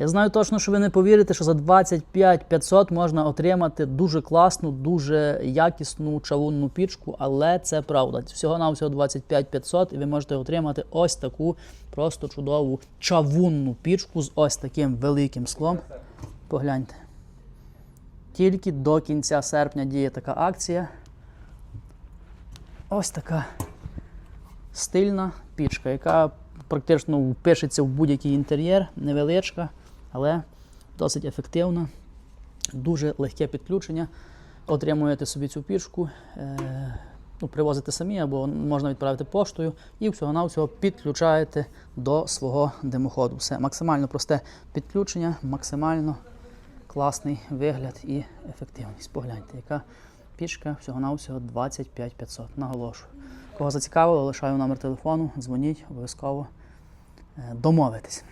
Я знаю точно, що ви не повірите, що за 25 500 можна отримати дуже класну, дуже якісну чавунну пічку, але це правда. Всього на всього 25 500 і ви можете отримати ось таку просто чудову чавунну пічку з ось таким великим склом. Погляньте. Тільки до кінця серпня діє така акція. Ось така стильна пічка, яка практично впишеться в будь-який інтер'єр, невеличка, але досить ефективна. Дуже легке підключення. Отримуєте собі цю пічку, е, ну, привозите самі або можна відправити поштою і всього-навсього підключаєте до свого димоходу. Все максимально просте підключення, максимально класний вигляд і ефективність. Погляньте, яка пічка всього-навсього 25 500. Наголошую. Кого зацікавило, лишаю номер телефону, дзвоніть, обов'язково е, домовитись.